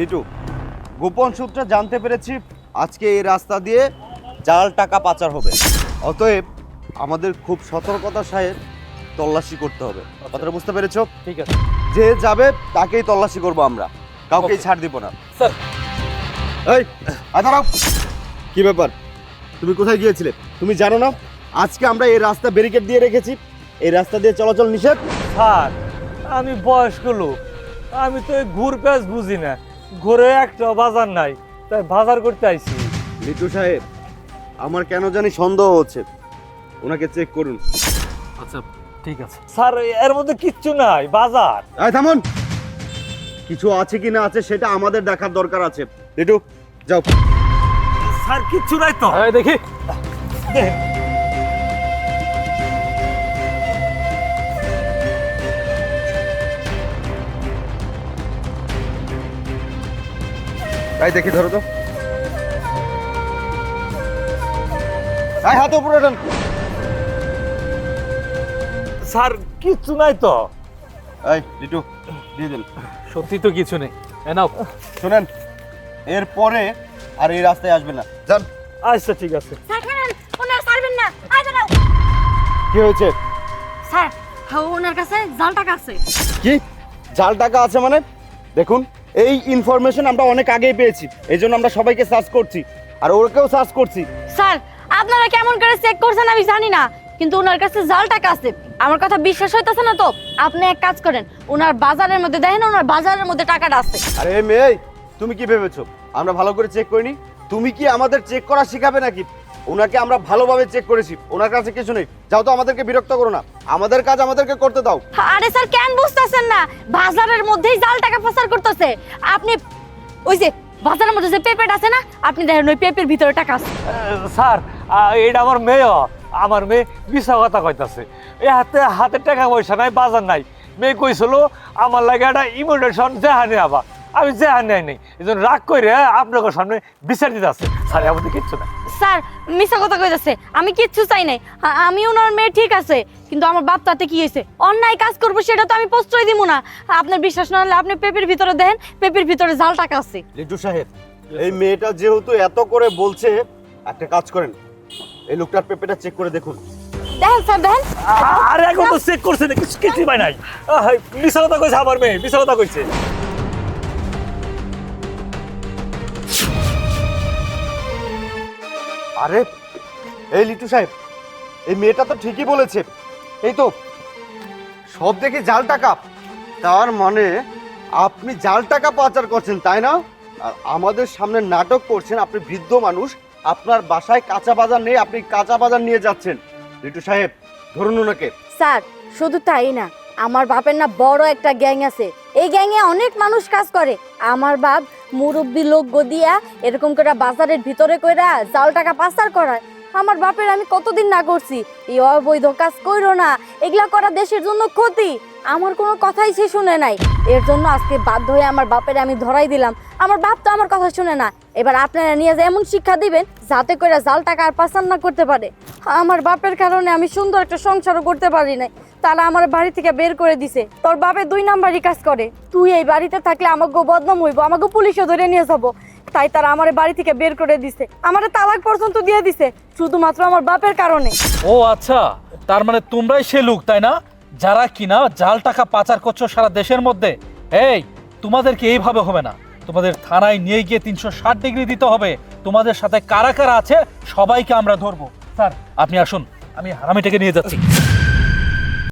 লিটু গোপন সূত্রে জানতে পেরেছি আজকে এই রাস্তা দিয়ে জাল টাকা পাচার হবে। অতএব আমাদের খুব সতর্কতার সাহেব তল্লাশি করতে হবে। কথাটা বুঝতে পেরেছ? ঠিক আছে। যে যাবে তাকেই তল্লাশি করব আমরা। কাউকেই ছাড় দিব না। স্যার এই আয় দাঁড়াও। কি ব্যাপার? তুমি কোথায় গিয়েছিলে? তুমি জানো না? আজকে আমরা এই রাস্তা ব্যারিকেড দিয়ে রেখেছি। এই রাস্তা দিয়ে চলাচল নিষেধ। স্যার আমি বয়স্ক লোক। আমি তো এই ঘুর প্যাঁচ বুঝি না। ঘুরে একটা বাজার নাই তাই বাজার করতে আইছি। লিটু সাহেব আমার কেন জানি সন্দেহ হচ্ছে। ওনাকে চেক করুন। আচ্ছা ঠিক আছে। স্যার এর মধ্যে কিচ্ছু নাই বাজার। আয় থামুন। কিছু আছে কি না আছে সেটা আমাদের দেখার দরকার আছে। লিটু যাও। স্যার কিচ্ছু নাই তো। দেখি তাই দেখি ধরো তো। আয় হাত উপরে ওঠান। স্যার কিচ্ছু নাই তো। এই লিটু দিয়ে দিন। সত্যি তো কিছু নেই। এ নাও। শোনেন এরপরে আর এই রাস্তায় আসবে না। যান। আচ্ছা ঠিক আছে। ওনার ছাড়বেন না। কি হয়েছে? স্যার হ্যাঁ, ওনার কাছে জাল টাকা আছে। কি? জাল টাকা আছে মানে? দেখুন। এই ইনফরমেশন আমরা অনেক আগেই পেয়েছি এই জন্য আমরা সবাইকে সার্চ করছি আর ওরকেও সার্চ করছি। স্যার আপনারা কেমন করে চেক করছেন আমি জানি না কিন্তু ওনার কাছে জাল টাকা আছে আমার কথা বিশ্বাস হইতাছে না তো। আপনি এক কাজ করেন ওনার বাজারের মধ্যে দেখেন ওনার বাজারের মধ্যে টাকাটা আছে। আরে মেয়ে তুমি কি ভেবেছো? আমরা ভালো করে চেক করিনি? তুমি কি আমাদের চেক করা শিখাবে নাকি? ওনাকে আমরা ভালোভাবে চেক করেছি। ওনার কাছে কিছু নেই। যাও তো আমাদেরকে বিরক্ত করো না। আমাদের কাজ আমাদেরকে করতে দাও। আরে স্যার কেন বুঝতেছেন না? বাজারের মধ্যেই জাল টাকা পাচার করতেছে। আপনি ওই যে বাজারের মধ্যে যে পেপেট আছে না আপনি দেখেন ওই পেপের ভিতরে টাকা আছে। স্যার এটা আমার মেয়ে আমার মেয়ে মিশা কথা কইতাছে। এ হাতে হাতে টাকা পয়সা নাই বাজার নাই। মেয়ে কইছিল আমার লাগে একটা ইমোডেশন জেহানে আবা আমি জেহান নাই নেই এই জন্য রাগ করে আপনাদের সামনে বিচার দিতে আছে। স্যার আমাদের কিচ্ছু না স্যার মিশা কথা কইতাছে আমি কিচ্ছু চাই নাই। আ- আমি ওনার মেয়ে ঠিক আছে কিন্তু আমার বাপ তাতে কি হয়েছে? অন্যায় কাজ করব সেটা তো আমি প্রশ্রয় দিব না। আপনার বিশ্বাস না হলে আপনি পেপের ভিতরে দেন পেপের ভিতরে জাল টাকা আছে। লিটু সাহেব এই মেয়েটা যেহেতু এত করে বলছে একটা কাজ করেন। এই লোকটার পেপারটা চেক করে দেখুন। দেখেন স্যার দেখেন আ- আরে এখন তো চেক করছে না কিছু কিছুই পাই নাই। আহ, মিশা কথা কইছে আমার মেয়ে মিশা কথা কইছে। আরে, এই লিটু সাহেব, এই মেয়েটা তো ঠিকই বলেছে। এই তো, সব দেখে জাল টাকা। তার মানে আপনি জাল টাকা পাচার করছেন, তাই না? আর আমাদের সামনে নাটক করছেন আপনি বৃদ্ধ মানুষ, আপনার বাসায় কাঁচা বাজার নেই, আপনি কাঁচা বাজার নিয়ে যাচ্ছেন। লিটু সাহেব, ধরুন ওনাকে। স্যার, শুধু তাই না, আমার বাপের না বড় একটা গ্যাং আছে। এই গ্যাংয়ে অনেক মানুষ কাজ করে। আমার বাপ মুরব্বী লোক গদিয়া এরকম করে বাজারের ভিতরে কইরা জাল টাকা পাচার করায়। আমার বাপের আমি কতদিন না করছি? এই অবৈধ কাজ কইরো না, এগুলা করা দেশের জন্য ক্ষতি। আমার কোনো কথাই সে শুনে নাই। এর জন্য আজকে বাধ্য হয়ে আমার বাপের আমি ধরাই দিলাম। আমার বাপ তো আমার কথা শুনে না। এবার আপনারা নিয়ে যে এমন শিক্ষা দিবেন, যাতে করে জাল টাকা আর পাচার না করতে পারে। আমার বাপের কারণে আমি সুন্দর একটা সংসারও করতে পারি নাই। তারা আমার বাড়ি থেকে বের করে দিছে। তোর বাপে দুই নাম্বারই কাজ করে। তুই এই বাড়িতে থাকলে আমাকে বদনাম হইব আমাকে পুলিশে ধরে নিয়ে যাব। তাই তারা আমার বাড়ি থেকে বের করে দিছে। আমার তালাক পর্যন্ত দিয়ে দিছে, শুধুমাত্র আমার বাপের কারণে। ও আচ্ছা তার মানে তোমরাই সে লোক, তাই না? যারা কিনা জাল টাকা পাচার করছ সারা দেশের মধ্যে, এই, তোমাদেরকে এইভাবে হবে না। তোমাদের থানায় নিয়ে গিয়ে তিনশো ষাট ডিগ্রি দিতে হবে। তোমাদের সাথে কারা কারা আছে, সবাইকে আমরা ধরবো। স্যার, আপনি আসুন, আমি হারামিটাকে নিয়ে যাচ্ছি।